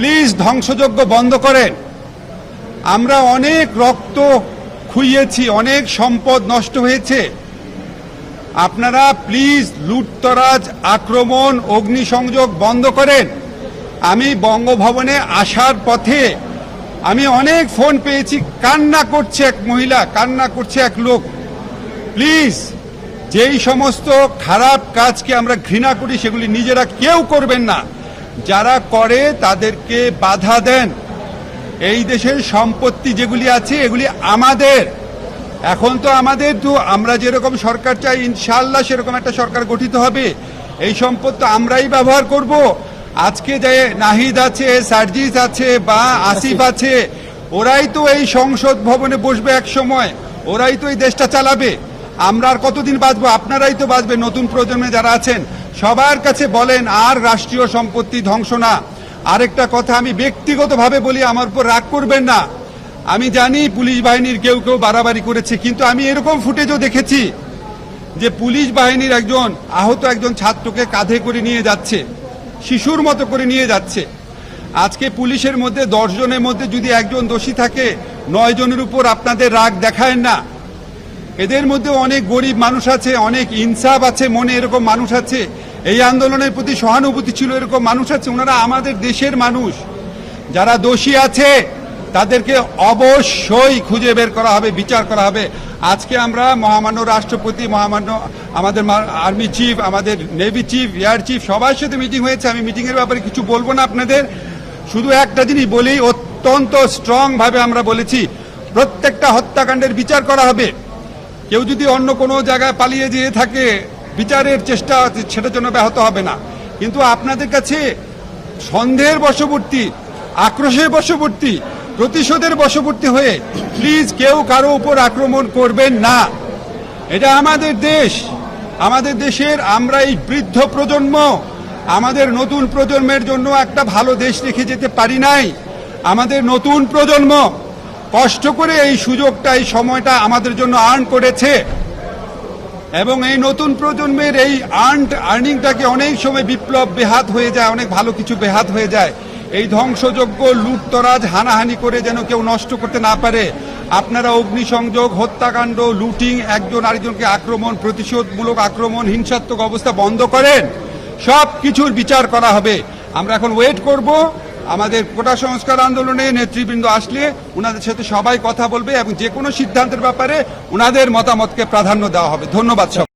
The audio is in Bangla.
প্লিজ ধ্বংসযজ্ঞ বন্ধ করেন। আমরা অনেক রক্ত খুইয়েছি, অনেক সম্পদ নষ্ট হয়েছে। আপনারা প্লিজ লুটতরাজ, আক্রমণ, অগ্নিসংযোগ বন্ধ করেন। আমি বঙ্গভবনে আসার পথে আমি অনেক ফোন পেয়েছি, কান্না করছে এক মহিলা, কান্না করছে এক লোক। প্লিজ যেই সমস্ত খারাপ কাজকে আমরা ঘৃণা করি, সেগুলি নিজেরা কেউ করবেন না। যারা করে তাদেরকে বাধা দেন। এই দেশের সম্পত্তি যেগুলি আছে এগুলি আমাদের। এখন তো আমাদের তো আমরা যেরকম সরকার চাই ইনশাল্লাহ সেরকম একটা সরকার গঠিত হবে। এই সম্পদ তো আমরাই ব্যবহার করব। আজকে যে নাহিদ আছে সার্জিস আছে বা আসিফ। আছে ওরাই তো এই সংসদ ভবনে বসবে এক সময়। ওরাই তো এই দেশটা চালাবে। আমরা আর কতদিন বাঁচবো? আপনারাই তো বাঁচবে নতুন প্রজন্মে যারা আছেন। সবার কাছে বলেন, আর রাষ্ট্রীয় সম্পত্তি ধ্বংস না। আরেকটা কথা আমি ব্যক্তিগতভাবে বলি, আমার উপর রাগ করবেন না। আমি জানি পুলিশ বাহিনীর কেউ কেউ বাড়াবাড়ি করেছে, কিন্তু আমি এরকম ফুটেজও দেখেছি যে পুলিশ বাহিনীর একজন, আহত একজন ছাত্রকে কাঁধে করে নিয়ে যাচ্ছে, শিশুর মতো করে নিয়ে যাচ্ছে। আজকে পুলিশের মধ্যে দশ জনের মধ্যে যদি একজন দোষী থাকে, নয় জনের উপর আপনাদের রাগ দেখায় না। এদের মধ্যে অনেক গরিব মানুষ আছে, অনেক ইনসাফ আছে, মনে এরকম মানুষ আছে। এই আন্দোলনের প্রতি সহানুভূতি ছিল এরকম মানুষ আছে, ওনারা আমাদের দেশের মানুষ। যারা দোষী আছে, তাদেরকে অবশ্যই খুঁজে বের করা হবে, বিচার করা হবে। আজকে আমরা মহামান্য রাষ্ট্রপতি, মহামান্য আমাদের আর্মি চিফ, আমাদের নেভি চিফ, এয়ার চিফ, সবার সাথে মিটিং হয়েছে। আমি মিটিংয়ের ব্যাপারে কিছু বলব না আপনাদের। শুধু একটা জিনিস বলি, অত্যন্ত স্ট্রং ভাবে আমরা বলেছি, প্রত্যেকটা হত্যাকাণ্ডের বিচার করা হবে। কেউ যদি অন্য কোনো জায়গায় পালিয়ে যেয়ে থাকে, বিচারের চেষ্টা সেটার জন্য ব্যাহত হবে না। কিন্তু আপনাদের কাছে সন্দেহের বশবর্তী, আক্রোশের বশবর্তী, প্রতিশোধের বশবর্তী হয়ে প্লিজ কেউ কারও উপর আক্রমণ করবেন না। এটা আমাদের দেশ। আমাদের দেশের আমরা এই বৃদ্ধ প্রজন্ম। আমাদের নতুন প্রজন্মের জন্য একটা ভালো দেশ রেখে যেতে পারি নাই। আমাদের নতুন প্রজন্ম কষ্ট করে এই সুযোগটা, এই সময়টা আমাদের জন্য আর্ন করেছে। এবং এই নতুন প্রজন্মের এই আর্ন আর্নিংটাকে অনেক সময় বিপ্লব বেহাত হয়ে যায়, অনেক ভালো কিছু বেহাত হয়ে যায়। এই ধ্বংসযোগ্য লুটতরাজ, হানাহানি করে যেন কেউ নষ্ট করতে না পারে। আপনারা অগ্নিসংযোগ, হত্যাকাণ্ড, লুটিং, একজন আরেকজনকে আক্রমণ, প্রতিশোধমূলক আক্রমণ, হিংসাত্মক অবস্থা বন্ধ করেন। সব কিছুর বিচার করা হবে। আমরা এখন ওয়েট করব। আমাদের কোটা সংস্কার আন্দোলনে নেতৃবৃন্দ আসলে ওনাদের সাথে সবাই কথা বলবে এবং যে কোনো সিদ্ধান্তের ব্যাপারে ওনাদের মতামতকে প্রাধান্য দেওয়া হবে। ধন্যবাদ সব